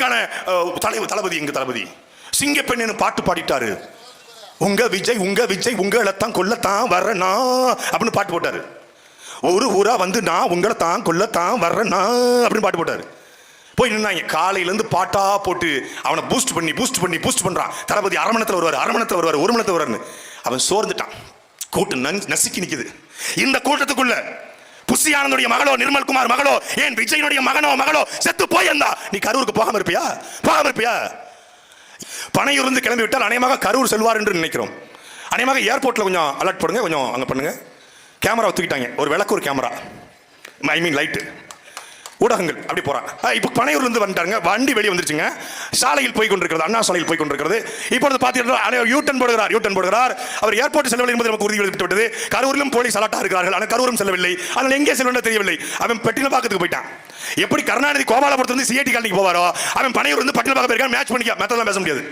அதற்கான தலைவர் தளபதி எங்க தளபதி? சிங்கப்பெண்ணு பாட்டு பாடிட்டாரு. உங்க விஜய் உங்க விஜய் உங்களைத்தான் கொல்லத்தான் வரனா அப்படின்னு பாட்டு போட்டாரு. ஒரு ஊரா வந்து நான் உங்களை தான் கொல்லத்தான் வர்றேனா? அப்படின்னு பாட்டு போட்டாரு. போய் நின்னாங்க. காலையிலேருந்து பாட்டா போட்டு அவனை பூஸ்ட் பண்ணி பூஸ்ட் பண்ணி பூஸ்ட் பண்றான். தளபதி அரமணத்தில் வருவார் அரை வருவார் ஒரு மணத்தில் வருவார்னு அவன் சோர்ந்துட்டான். கூட்டம் நசுக்கி நிற்குது இந்த கூட்டத்துக்குள்ள புஷி ஆனந்துடைய மகளோ நிர்மல்குமார் மகளோ ஏன் விஜயனுடைய மகனோ மகளோ செத்து போயிருந்தா? நீ கரூருக்கு போகாம இருப்பியா? போகாம இருப்பியா? பனையூர்ந்து கிளம்பி விட்டால் அநேகமாக கரூர் செல்வார் என்று நினைக்கிறோம். அநேகமாக ஏர்போர்ட்டில் கொஞ்சம் அலர்ட் போடுங்க கொஞ்சம் அங்கே பண்ணுங்க. கேமரா தூக்கிட்டாங்க ஒரு விளக்கு ஒரு கேமரா. ஐ மீன் லைட்டு. ஊடகங்கள் அப்படி போகிறான் இப்போ பனையூர்லேருந்து வந்துட்டாங்க வண்டி வெளியே வந்துருச்சுங்க. சாலையில் போய் கொண்டிருக்கிறது அண்ணா சாலையில் போய் கொண்டிருக்கிறது. இப்பொழுது பார்த்தீங்கன்னா யூட்டன் போடுகிறார் யூட்டன் போடுகிறார். அவர் ஏர்போர்ட் செல்லவில்லை என்பது நமக்கு உறுதி விட்டு விட்டது. கரூரிலும் போலீஸ் அலர்ட்டாக இருக்கிறார்கள். ஆனால் கரூரும் செல்லவில்லை. ஆனால் எங்கே செல்வென்று தெரியவில்லை. அவன் பெட்டினப்பாக்கத்துக்கு போயிட்டான். எப்படி கருணாநிதி கோபாலபுரத்துலேருந்து சிஐடி காலனிக்கு போவாரோ? அவன் பனையூர் வந்து பார்க்க போயிருக்கான். மேட்ச் பண்ணிக்க. மெத்தலாம் பேச முடியாது.